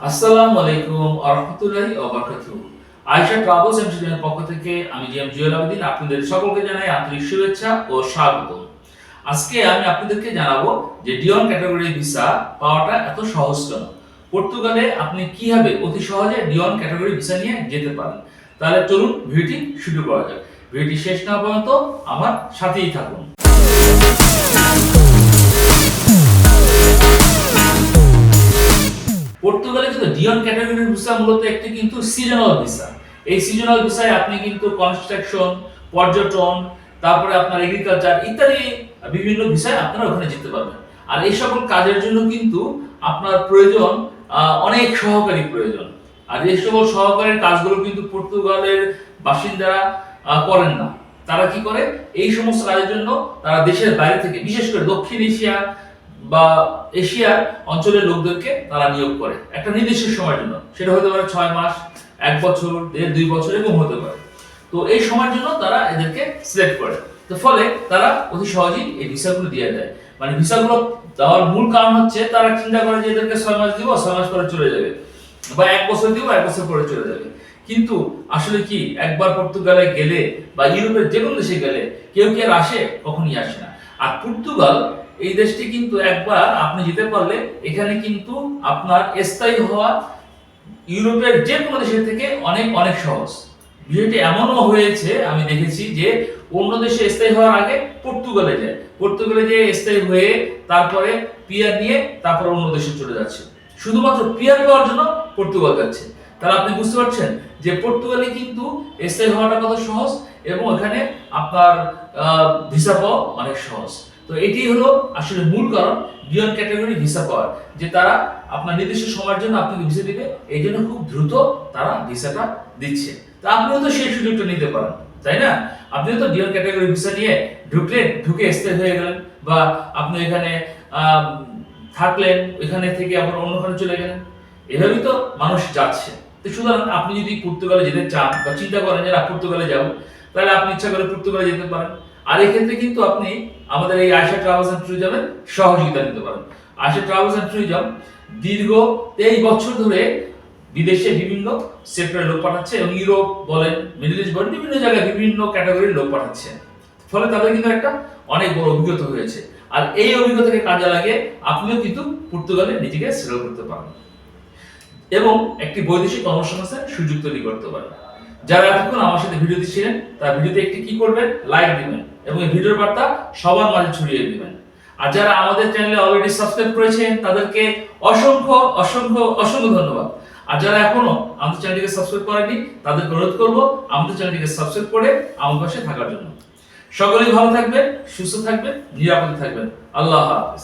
আসসালামু আলাইকুম আরহামতুল্লাহি Ayesha travels and ট্যুরের পক্ষ থেকে আমি জিএম জুয়েল আপনাদের সকলকে জানাই আন্তরিক শুভেচ্ছা ও স্বাগত। আজকে আমি আপনাদেরকে জানাব যে ডিওন ক্যাটাগরি ভিসা পাওয়াটা এত সহজ কেন? পর্তুগালে আপনি কীভাবে অতি সহজে ডিওন ক্যাটাগরি ভিসা নিয়ে যেতে পারেন? তাহলে চলুন ভিডিওটি শুরু করা যাক। ভিডিওটি শেষ না পর্যন্ত আমার সাথেই থাকুন। পর্তুগালে কিন্তু ডিওন ক্যাটাগরির ভিসা মূলত একটি কিন্তু সিজনাল ভিসা। এই সিজনাল ভিসায় আপনি কিন্তু কনস্ট্রাকশন পর্যটন, তারপরে আপনার এগ্রিকালচার ইত্যাদি বিভিন্ন ভিসায় আপনারা ওখানে যেতে পারবেন। আর এই সকল কাজের জন্য কিন্তু আপনার প্রয়োজন অনেক সহকারী প্রয়োজন। আর এই সকল সহকারীর কাজগুলো কিন্তু পর্তুগালের বাসিন্দারা করেন না। তারা কি করে? এই সমস্ত কাজের জন্য তারা দেশের বাইরে থেকে, বিশেষ করে দক্ষিণ এশিয়া বা এশিয়ার অঞ্চলের লোকদেরকে তারা নিয়োগ করে একটা নির্দিষ্ট সময়ের জন্য। সেটা হতে পারে ছয় মাস, এক বছর, দেড়, দুই বছর এরকম হতে পারে। তো এই সময়ের জন্য তারা এদেরকে সিলেক্ট করে। তো ফলে তারা অতি সহজেই এই ভিসাগুলো দিয়ে দেয়। মানে ভিসাগুলো দেওয়ার মূল কারণ হচ্ছে তারা চিন্তা করে যে এদেরকে ছয় মাস দিব, ছয় মাস পরে চলে যাবে। বা এক বছর দিব, এক বছর পরে চলে যাবে। কিন্তু আসলে কি, একবার পর্তুগালে গেলে বা ইউরোপের যে কোনো দেশে গেলে কেউ কি আর আসে? কখনই আসে না। আর পর্তুগাল এই দেশটি কিন্তু একবার আপনি যেতে পারলে এখানে কিন্তু আপনার স্থায়ী হওয়া ইউরোপের যে কোনো দেশের থেকে অনেক অনেক সহজ। বিষয়টি এমনও হয়েছে, আমি দেখেছি যে অন্য দেশে স্থায়ী হওয়ার আগে পর্তুগালে যায়। পর্তুগালে যে স্থায়ী হয়ে তারপরে পিয়ার নিয়ে তারপর অন্য দেশে চলে যাচ্ছে। শুধুমাত্র পিয়ার পাওয়ার জন্য পর্তুগাল যাচ্ছে। তাহলে আপনি বুঝতে পারছেন যে পর্তুগালে কিন্তু স্থায়ী হওয়াটা কত সহজ এবং এখানে আপনার ভিসা পাওয়া অনেক সহজ। তো এটি হলো আসলে মূল কারণ ডিওন ক্যাটাগরি ভিসা পাওয়ার, যে তারা আপনার নির্দিষ্ট সময়ের জন্য আপনাকে ভিসা দিবে, এই জন্য খুব দ্রুত তারা ভিসাটা দিচ্ছে। তা আপনিও তো সেই সুযোগটা নিতে পারেন, তাই না? আপনিও তো ডিওন ক্যাটাগরি ভিসা নিয়ে ঢুকলেন ঢুকে স্থায়ী হয়ে গেলেন, বা আপনি এখানে থাকলেন এখানে থেকে আবার অন্যখানে চলে গেলেন। এভাবেই তো মানুষ যাচ্ছে। তো সুতরাং আপনি যদি পর্তুগালে যেতে চান বা চিন্তা করেন যে না, পর্তুগালে যাব, তাহলে আপনি ইচ্ছা করে পর্তুগালে যেতে পারেন। আর এক্ষেত্রে কিন্তু আপনি আমাদের এই আশা ট্রাভেলস অ্যান্ড ট্যুরিজমের সহযোগিতা নিতে পারেন। আশা ট্রাভেলস অ্যান্ড ট্যুরিজম দীর্ঘ তেইশ বছর ধরে বিদেশে বিভিন্ন সেক্টরের লোক পাঠাচ্ছে এবং ইউরোপ বলেন মিডল ইস্ট বলেন, বিভিন্ন জায়গায় বিভিন্ন ক্যাটাগরির লোক পাঠাচ্ছে। ফলে তাদের কিন্তু একটা অনেক বড় অভিজ্ঞতা হয়েছে। আর এই অভিজ্ঞতাকে কাজে লাগিয়ে আপনিও কিন্তু পর্তুগালে নিজেকে সেটেল করতে পারেন। এবং একটি বৈদেশিক কর্মসংস্থান সুযোগ তৈরি করতে পারেন। যারা এতক্ষণ আমার সাথে ভিডিওতে ছিলেন তার ভিডিওতে একটি কি করবেন? লাইক দিবেন এবং এই ভিডিওর বার্তা সবার মাঝে ছড়িয়ে দিবেন। আর যারা আমাদের চ্যানেলে অলরেডি সাবস্ক্রাইব করেছেন, তাদেরকে অসংখ্য অসংখ্য অসংখ্য ধন্যবাদ। আর যারা এখনও আমাদের চ্যানেলটিকে সাবস্ক্রাইব করেনি তাদেরকে অনুরোধ করব আমাদের চ্যানেলটিকে সাবস্ক্রাইব করে আমার পাশে থাকার জন্য। সকলেই ভালো থাকবেন, সুস্থ থাকবেন, নিরাপদে থাকবেন। আল্লাহ হাফেজ।